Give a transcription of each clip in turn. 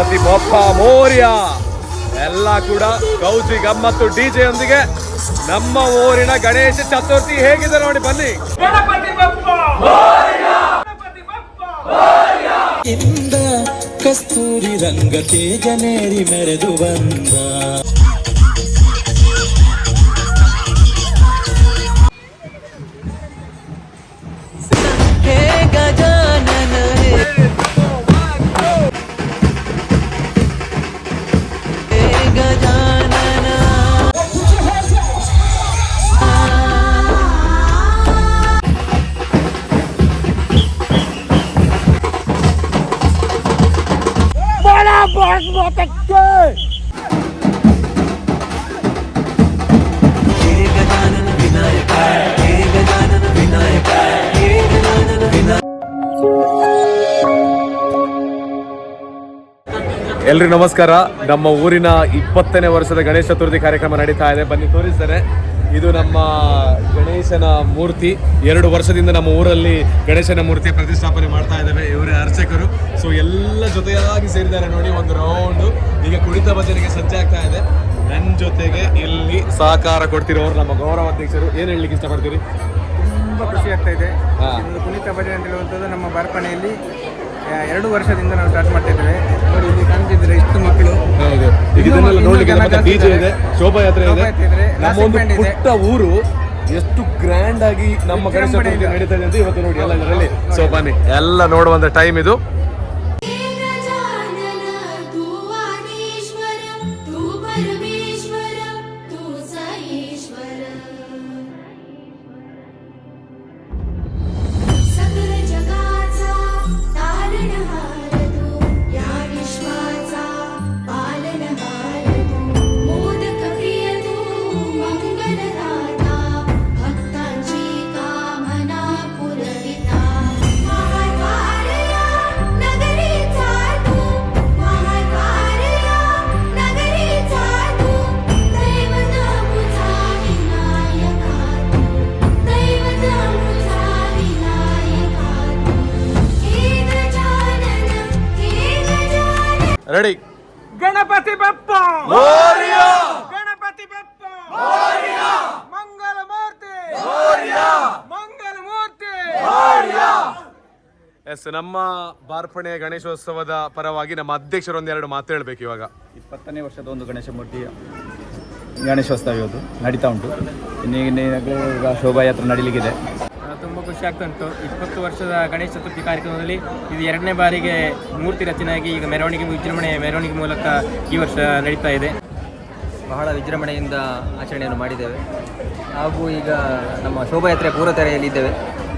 ಗಣಪತಿ ಬಪ್ಪ ಮೋರ್ಯ. ಎಲ್ಲ ಕೂಡ ಗೌಜಿ ಗಮ್ಮತ್ತು ಡಿಜೆ ಯೊಂದಿಗೆ ನಮ್ಮ ಊರಿನ ಗಣೇಶ ಚತುರ್ಥಿ ಹೇಗಿದೆ ನೋಡಿ ಬನ್ನಿ. ಇಂದ ಕಸ್ತೂರಿ ರಂಗ ತೇಜನೇರಿ ಮೆರೆದು ಬಂದ ಎಲ್ರಿಗೂ ನಮಸ್ಕಾರ. ನಮ್ಮ ಊರಿನ ಇಪ್ಪತ್ತನೇ ವರ್ಷದ ಗಣೇಶ ಚತುರ್ಥಿ ಕಾರ್ಯಕ್ರಮ ನಡೀತಾ ಇದೆ. ಬನ್ನಿ ತೋರಿಸ್ತಾರೆ. ಇದು ನಮ್ಮ ಗಣೇಶನ ಮೂರ್ತಿ. ಎರಡು ವರ್ಷದಿಂದ ನಮ್ಮ ಊರಲ್ಲಿ ಗಣೇಶನ ಮೂರ್ತಿ ಪ್ರತಿಷ್ಠಾಪನೆ ಮಾಡ್ತಾ ಇದ್ದೇವೆ ಇವರೇ ಅರ್ಚಕರು. ಸೊ ಎಲ್ಲ ಜೊತೆಯಾಗಿ ಸೇರಿದ್ದಾರೆ ನೋಡಿ ಒಂದು ರೌಂಡು ಈಗ ಕುಣಿತ ಭಜನೆಗೆ ಸಜ್ಜಾಗ್ತಾ ಇದೆ. ನನ್ನ ಜೊತೆಗೆ ಇಲ್ಲಿ ಸಹಕಾರ ಕೊಡ್ತಿರೋರು ನಮ್ಮ ಗೌರವ ಅಧ್ಯಕ್ಷರು. ಏನು ಹೇಳಲಿಕ್ಕೆ ಇಷ್ಟಪಡ್ತೀರಿ? ತುಂಬ ಖುಷಿ ಆಗ್ತಾ ಇದೆ. ಕುಣಿತ ಭಜನೆ ಅಂತ ಹೇಳುವಂಥದ್ದು ನಮ್ಮ ಬಾರ್ಪಣೆಯಲ್ಲಿ. ಎರಡು ವರ್ಷದಿಂದ ನಾವು ಸ್ಟಾರ್ಟ್ ಮಾಡ್ತಾ ಇದ್ದೇವೆ. ನೋಡಿ ಇಲ್ಲಿ ಕಾಣ್ತಿದ್ರೆ ಇಷ್ಟು ಮಕ್ಕಳು. ಹೌದು ಈಗ ಇದನ್ನೆಲ್ಲ ನೋಡ್ಲಿಕ್ಕೆ ಮತ್ತೆ ಜಾಸ್ತಿ ಇದೆ. ಶೋಭಾಯಾತ್ರೆ ಇದೆ. ಶೋಭಾಯಾತ್ರೆ ಇದೆ, ನಮ್ಮ ಒಂದು ಇದೆ. ಪುಟ್ಟ ಊರು ಎಷ್ಟು ಗ್ರ್ಯಾಂಡ್ ಆಗಿ ನಮ್ಮ ಗಣೇಶ ಚತುರ್ಥಿ ನಡೀತಾ ಇದೆ ಅಂತ ಇವತ್ತು ನೋಡಿ ಎಲ್ಲ ಇದರಲ್ಲಿ ಸೊ ಬನ್ನಿ ಎಲ್ಲ ನೋಡುವಂತ ಟೈಮ್ ಇದು. ರೆಡಿ ಗಣಪತಿ ಬಪ್ಪ! ಗಣಪತಿ ಬಪ್ಪ! ಮಂಗಲ ಮೂರ್ತಿ! ಮಂಗಲ ಮೂರ್ತಿ! ಎಸ್ ನಮ್ಮ ಬಾರ್ಪಣೆ ಗಣೇಶೋತ್ಸವದ ಪರವಾಗಿ ನಮ್ಮ ಅಧ್ಯಕ್ಷರು ಎರಡು ಮಾತು ಹೇಳಬೇಕು ಇವಾಗ. ಇಪ್ಪತ್ತನೇ ವರ್ಷದ ಒಂದು ಗಣೇಶ ಮೂರ್ತಿ ಗಣೇಶೋತ್ಸವ ಇವತ್ತು ನಡೀತಾ ಉಂಟು. ಇನ್ನೀಗ ಶೋಭಾಯಾತ್ರೆ ನಡೀಲಿಕ್ಕಿದೆ. ತುಂಬ ಖುಷಿ ಆಗ್ತಾ ಉಂಟು. ಇಪ್ಪತ್ತು ವರ್ಷದ ಗಣೇಶ ಚತುರ್ಥಿ ಕಾರ್ಯಕ್ರಮದಲ್ಲಿ ಇದು ಎರಡನೇ ಬಾರಿಗೆ ಮೂರ್ತಿ ರಚನೆಯಾಗಿ ಈಗ ಮೆರವಣಿಗೆ ವಿಜೃಂಭಣೆ ಮೆರವಣಿಗೆ ಮೂಲಕ ಈ ವರ್ಷ ನಡೀತಾ ಇದೆ. ಬಹಳ ವಿಜೃಂಭಣೆಯಿಂದ ಆಚರಣೆಯನ್ನು ಮಾಡಿದ್ದೇವೆ. ಹಾಗೂ ಈಗ ನಮ್ಮ ಶೋಭಾಯಾತ್ರೆ ಪೂರ್ವತೆರೆಯಲ್ಲಿದ್ದೇವೆ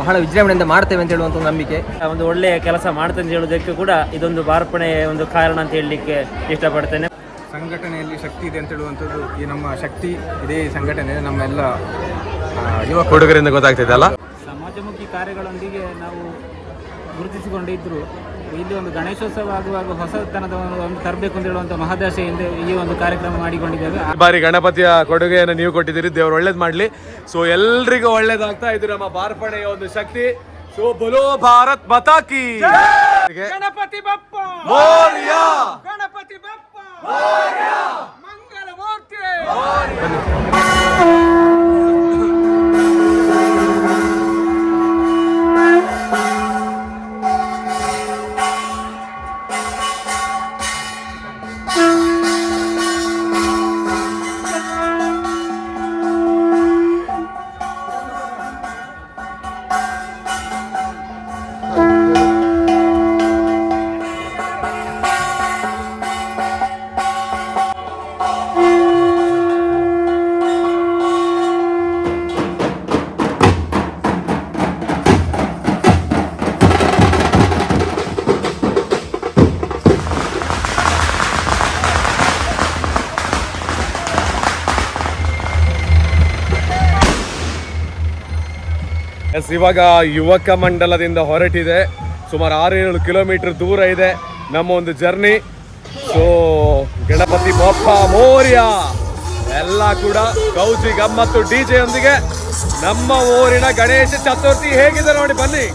ಬಹಳ ವಿಜೃಂಭಣೆಯಿಂದ ಮಾಡ್ತೇವೆ ಅಂತ ಹೇಳುವಂಥ ಒಂದು ನಂಬಿಕೆ. ಒಂದು ಒಳ್ಳೆಯ ಕೆಲಸ ಮಾಡ್ತೇನೆ ಅಂತ ಹೇಳೋದಕ್ಕೆ ಕೂಡ ಇದೊಂದು ಬಾರ್ಪಣೆ ಒಂದು ಕಾರಣ ಅಂತ ಹೇಳಲಿಕ್ಕೆ ಇಷ್ಟಪಡ್ತೇನೆ. ಸಂಘಟನೆಯಲ್ಲಿ ಶಕ್ತಿ ಇದೆ ಅಂತ ಹೇಳುವಂಥದ್ದು ಈ ನಮ್ಮ ಶಕ್ತಿ ಇದೇ ಸಂಘಟನೆ ನಮ್ಮ ಎಲ್ಲ ಯುವ ಹುಡುಗರಿಂದ ಗೊತ್ತಾಗ್ತಿದೆ ಅಲ್ಲ? ಕಾರ್ಯಗಳೊಂದಿಗೆ ನಾವು ಗುರುತಿಸಿಕೊಂಡಿದ್ದರು ಇಲ್ಲಿ ಒಂದು ಗಣೇಶೋತ್ಸವ ಆಗುವಾಗ ಹೊಸತನದ ಒಂದು- ತರಬೇಕು ಅಂತ ಹೇಳುವಂಥ ಮಹದಾಶೆಯಿಂದ ಈ ಒಂದು ಕಾರ್ಯಕ್ರಮ ಮಾಡಿಕೊಂಡಿದ್ದೇವೆ. ಬಾರಿ ಗಣಪತಿಯ ಕೊಡುಗೆಯನ್ನು ನೀವು ಕೊಟ್ಟಿದ್ದೀರಿ. ದೇವರು ಒಳ್ಳೇದು ಮಾಡಲಿ. ಸೊ ಎಲ್ರಿಗೂ ಒಳ್ಳೇದಾಗ್ತಾ ಇದು ನಮ್ಮ ಬಾರ್ಪಣೆಯ ಒಂದು ಶಕ್ತಿ. ಸೊ ಬಲೋ ಭಾರತ್ ಬತಾಕಿ ಗಣಪತಿ ಬಪ್ಪ! ಮೋರ್ಯ! ಗಣಪತಿ ಬಪ್ಪ! ಮಂಗಲ ಮೂರ್ತಿ ಎಸ್ ಇವಾಗ ಯುವಕ ಮಂಡಲದಿಂದ ಹೊರಟಿದೆ. ಸುಮಾರು ಆರೇಳು ಕಿಲೋಮೀಟರ್ ದೂರ ಇದೆ ನಮ್ಮ ಒಂದು ಜರ್ನಿ. ಸೊ ಗಣಪತಿ ಬಪ್ಪ, ಮೋರ್ಯ, ಎಲ್ಲ ಕೂಡ ಗೌಜಿ ಗಮ್ಮತ್ತು ಡಿಜೆ ಯೊಂದಿಗೆ ನಮ್ಮ ಊರಿನ ಗಣೇಶ ಚತುರ್ಥಿ ಹೇಗಿದೆ ನೋಡಿ ಬನ್ನಿ.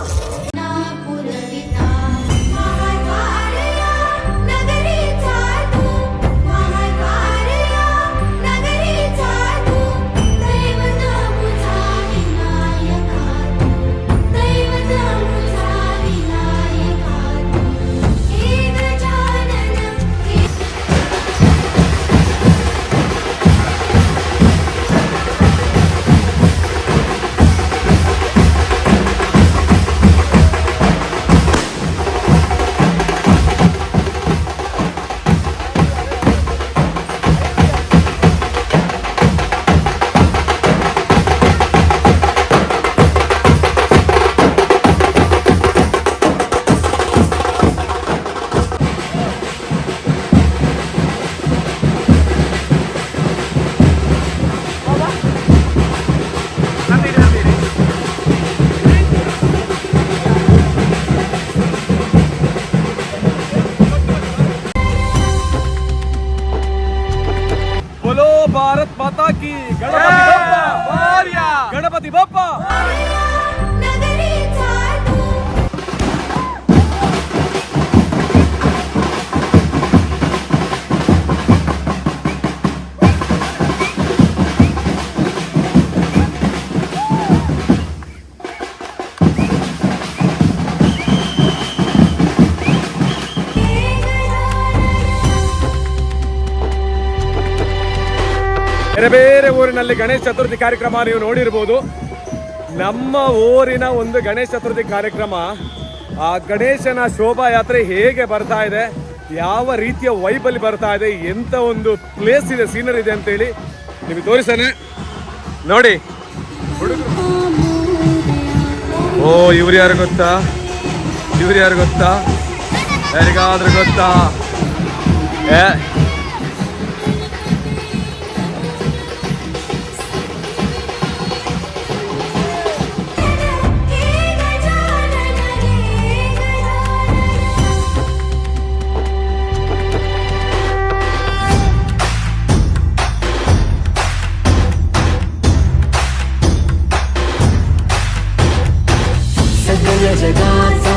ಊರಿನಲ್ಲಿ ಗಣೇಶ ಚತುರ್ಥಿ ಕಾರ್ಯಕ್ರಮ ನೀವು ನೋಡಿರ್ಬೋದು. ನಮ್ಮ ಊರಿನ ಒಂದು ಗಣೇಶ ಚತುರ್ಥಿ ಕಾರ್ಯಕ್ರಮ. ಆ ಗಣೇಶನ ಶೋಭಾಯಾತ್ರೆ ಹೇಗೆ ಬರ್ತಾ ಇದೆ, ಯಾವ ರೀತಿಯ ವೈಬಲ್ ಬರ್ತಾ ಇದೆ, ಎಂತ ಒಂದು ಪ್ಲೇಸ್ ಇದೆ ಸೀನರಿ ಇದೆ ಅಂತೇಳಿ ನಿಮಗೆ ತೋರಿಸೇನೆ ನೋಡಿ. ಓ, ಇವ್ರು ಯಾರು ಗೊತ್ತಾ? ಇವ್ರು ಯಾರು ಗೊತ್ತಾ? ಯಾರಿಗಾದ್ರೂ ಗೊತ್ತಾ? ಏ सकल जगाचा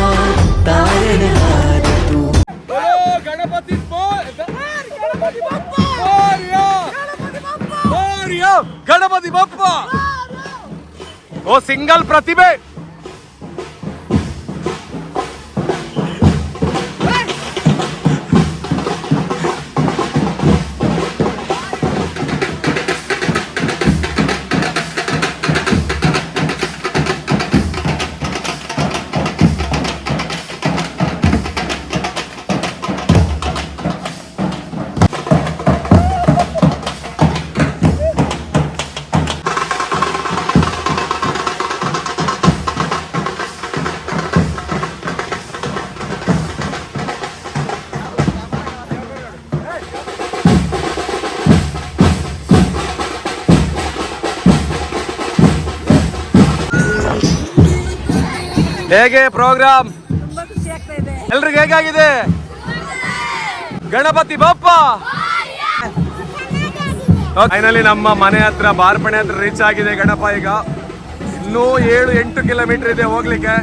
तारणहार तू बोलो गणपती बोल गणपती बाप्पा मोरया मोरया गणपती बाप्पा ओ सिंगल प्रतिभे ಹೇಗೆ ಪ್ರೋಗ್ರಾಮ್? ಎಲ್ರಿಗೂ ಹೇಗಾಗಿದೆ? ಗಣಪತಿ ಬಪ್ಪ! ಫೈನಲಿ ನಮ್ಮ ಮನೆ ಹತ್ರ ಬಾರ್ಪಣೆ ಹತ್ರ ರೀಚ್ ಆಗಿದೆ ಗಣಪ ಈಗ. ಇನ್ನೂ ಏಳು ಎಂಟು ಕಿಲೋಮೀಟರ್ ಇದೆ ಹೋಗ್ಲಿಕ್ಕೆ.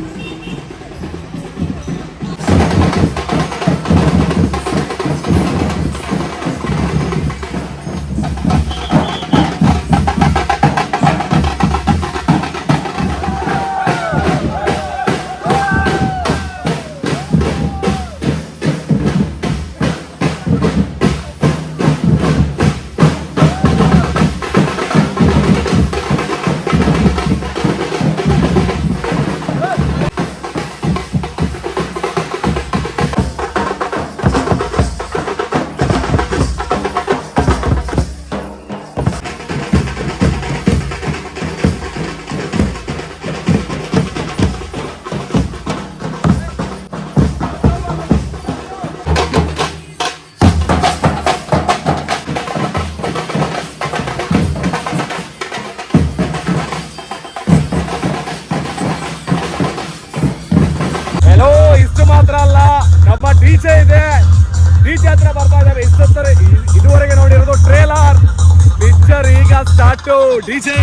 ಡಿಜೆ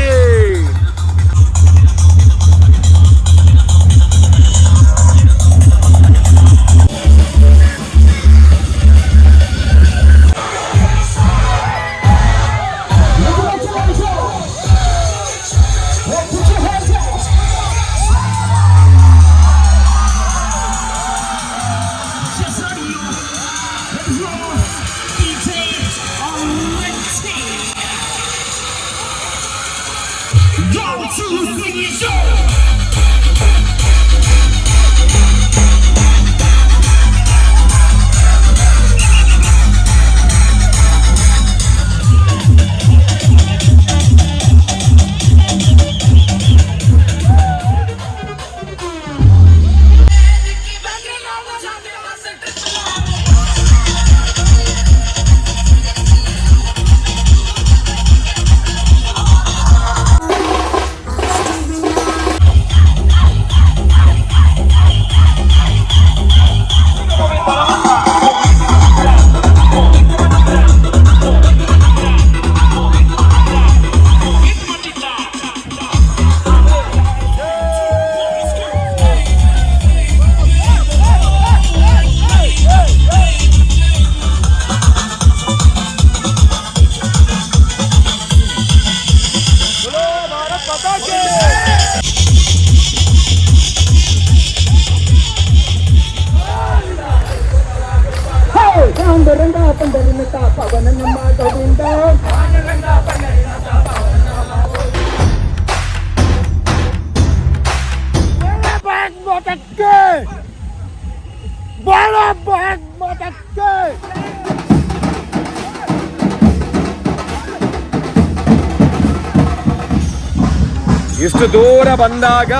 ದೂರ ಬಂದಾಗ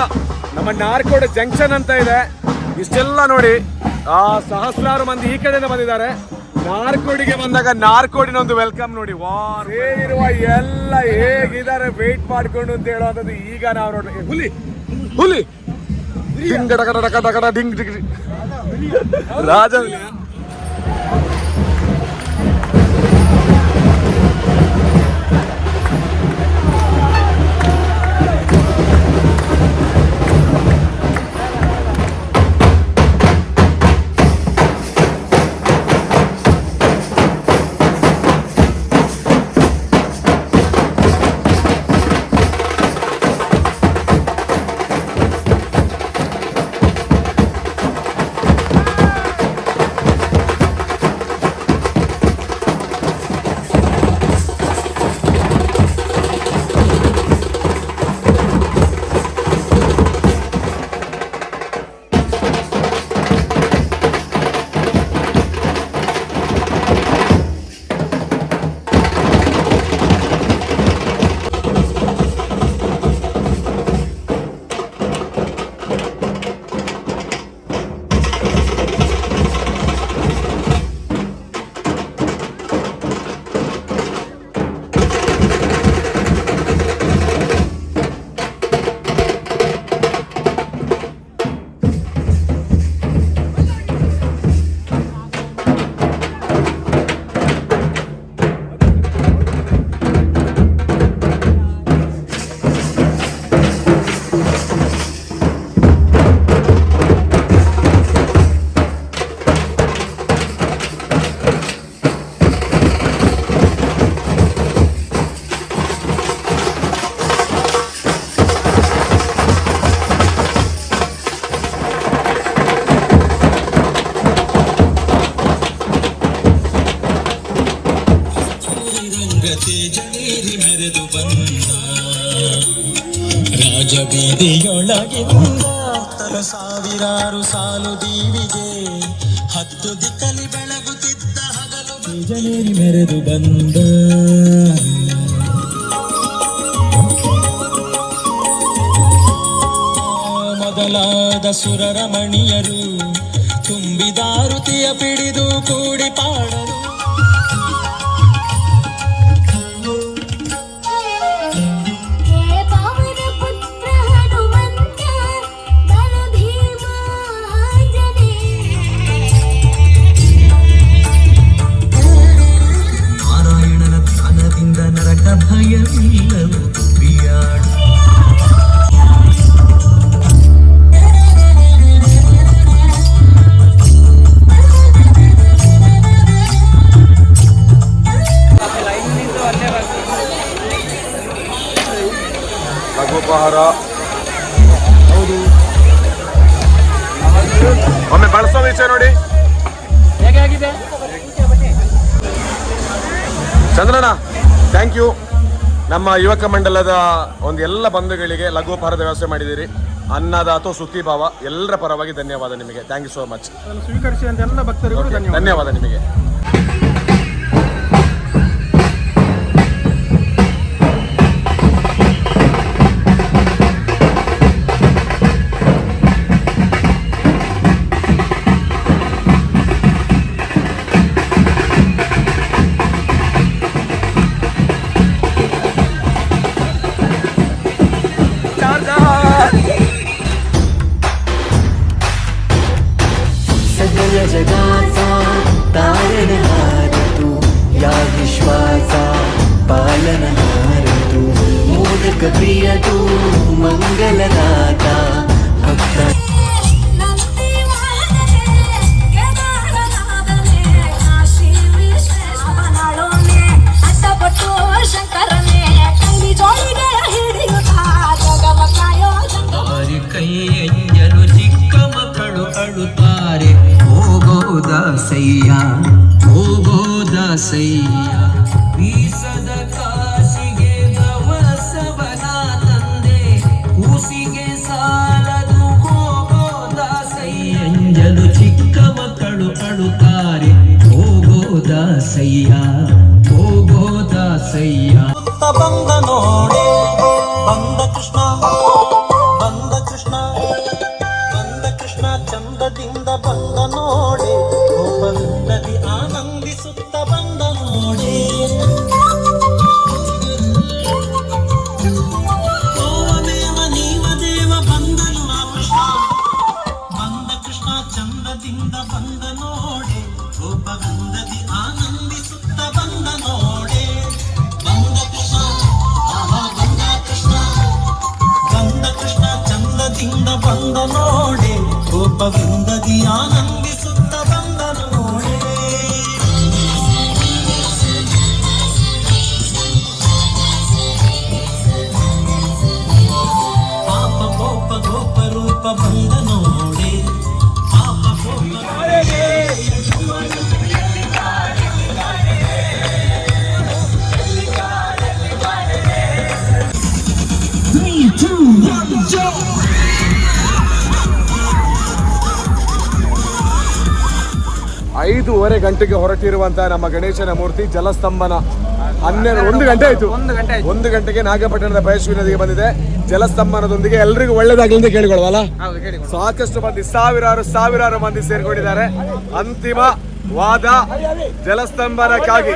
ನಮ್ಮ ನಾರ್ಕೋಡ್ ಜಂಕ್ಷನ್ ಅಂತ ಇದೆ. ಇಷ್ಟೆಲ್ಲ ನೋಡಿ ಆ ಸಹಸ್ರಾರು ಮಂದಿ ಈ ಕಡೆಯಿಂದ ಬಂದಿದ್ದಾರೆ. ನಾರ್ಕೋಡಿಗೆ ಬಂದಾಗ ನಾರ್ಕೋಡಿನ ಒಂದು ವೆಲ್ಕಮ್ ನೋಡಿ. ವಾರ್ ಎಲ್ಲ ಹೇಗಿದ್ದಾರೆ ವೇಟ್ ಮಾಡ್ಕೊಂಡು ಅಂತ ಹೇಳುವಂಥದ್ದು ಈಗ ನಾವು ನೋಡಿ ಹುಲಿ ಹುಲಿ. ಡಿಂಗ್ ಡಕ ಡಕ ಡಕ ಡಿಂಗ್ ಡಿಂಗ್. ರಾಜ ಸಾವಿರಾರು ಸಾಲು ದೀವಿಗೆ ಹತ್ತು ದಿಕ್ಕಲಿ ಬೆಳಗುತ್ತಿದ್ದ ಹಗಲು ಬೀಜನೇರಿ ಮೆರೆದು ಬಂದ. ಮೊದಲಾದ ಸುರರಮಣಿಯರು ತುಂಬಿದಾರುತಿಯ ಪಿಡಿದು ಕೂಡಿ ಪಾಡರು ಲಘುಪಹಾರ. ಹೌದು ಒಮ್ಮೆ ಬಳಸೋ ವಿಷಯ ನೋಡಿ. ಹೇಗಾಗಿದೆ? ಚಂದ್ರಣ್ಣ ಥ್ಯಾಂಕ್ ಯು ನಮ್ಮ ಯುವಕ ಮಂಡಲದ ಒಂದು ಎಲ್ಲ ಬಂಧುಗಳಿಗೆ ಲಘುಪಹಾರದ ವ್ಯವಸ್ಥೆ ಮಾಡಿದ್ದೀರಿ. ಅನ್ನದ ಅಥವಾ ಸುತ್ತಿ ಭಾವ ಎಲ್ಲರ ಪರವಾಗಿ ಧನ್ಯವಾದ ನಿಮಗೆ. ಥ್ಯಾಂಕ್ ಯು ಸೋ ಮಚ್ ಸ್ವೀಕರಿಸಿ ಸ್ವೀಕರಿಸಿದಂತ ಎಲ್ಲ ಭಕ್ತರಿಗೂ ಧನ್ಯವಾದ ನಿಮಗೆ. ಚಿಕ್ಕ ಮಕ್ಕಳು ಅಳುತ್ತಾರೆ ಹೋಗೋದ ಸಯ್ಯ ಹೋಗೋ ದಾಸಯ್ಯ ಬೀಸದ ಕಾಶಿಗೆ ದವಸವನ ತಂದೆ ಕೂಸಿಗೆ ಸಾಲದು ಹೋಗೋ ದಾಸಯ್ಯ ಎಂಜಲು ಚಿಕ್ಕ ಮಕ್ಕಳು ಅಳುತ್ತಾರೆ ಹೋಗೋ ದಾಸಯ್ಯ ಹೋಗೋ ದಾಸಯ್ಯ ಬಂದ ನೋಡಿ ಐದೂವರೆ ಗಂಟೆಗೆ ಹೊರಟಿರುವಂತಹ ನಮ್ಮ ಗಣೇಶನ ಮೂರ್ತಿ ಜಲಸ್ತಂಭನ. ಹನ್ನೆರಡು ಒಂದು ಗಂಟೆ ಆಯ್ತು. ಒಂದು ಗಂಟೆ ಆಯ್ತು. ಒಂದು ಗಂಟೆಗೆ ನಾಗಪಟ್ಟಣದ ಪಯಶ್ವಿ ನದಿಗೆ ಬಂದಿದೆ. ಜಲಸ್ತಂಭನದೊಂದಿಗೆ ಎಲ್ರಿಗೂ ಒಳ್ಳೇದಾಗಲಿ ಅಂತ ಕೇಳಿಕೊಳ್ಳವಲ್ಲ ಹೌದು ಕೇಳಿ ಸಾಕಷ್ಟು ಮಂದಿ ಸಾವಿರಾರು ಸಾವಿರಾರು ಮಂದಿ ಸೇರ್ಕೊಂಡಿದ್ದಾರೆ. ಅಂತಿಮ ವಾದ ಜಲಸ್ತಂಭನಕ್ಕಾಗಿ.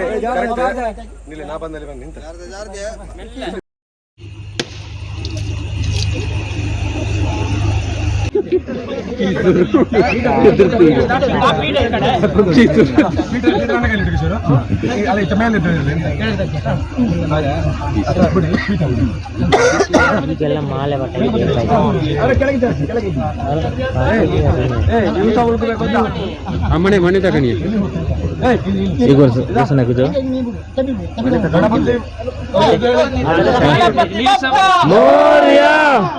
ಏ, correct. ನಿಲ್ಲಿ, ನಾ ಬಂದಲ್ಲಿ ಬಂದು ನಿಂತ ಅಮ್ಮನೆ ಮನೆ ತಕಣಿ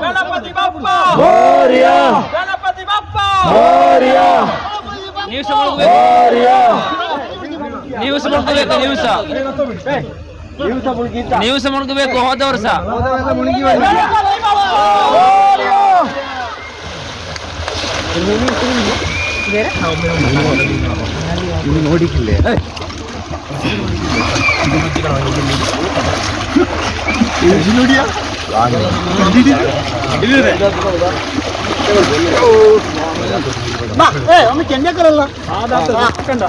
ಗಣಪತಿ ಬಪ್ಪ ಗಣಪತಿ ಬಪ್ಪ ನೀವು ಸಹ ನೀವು ಸಹ ಮುಳುಗಬೇಕು ನೀವು ಸಹ ನೀವು ಸಹ ಮುಳುಗಬೇಕು ಹೋದ ವರ್ಷ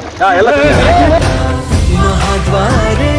ಮಹಾದ್ವಾರ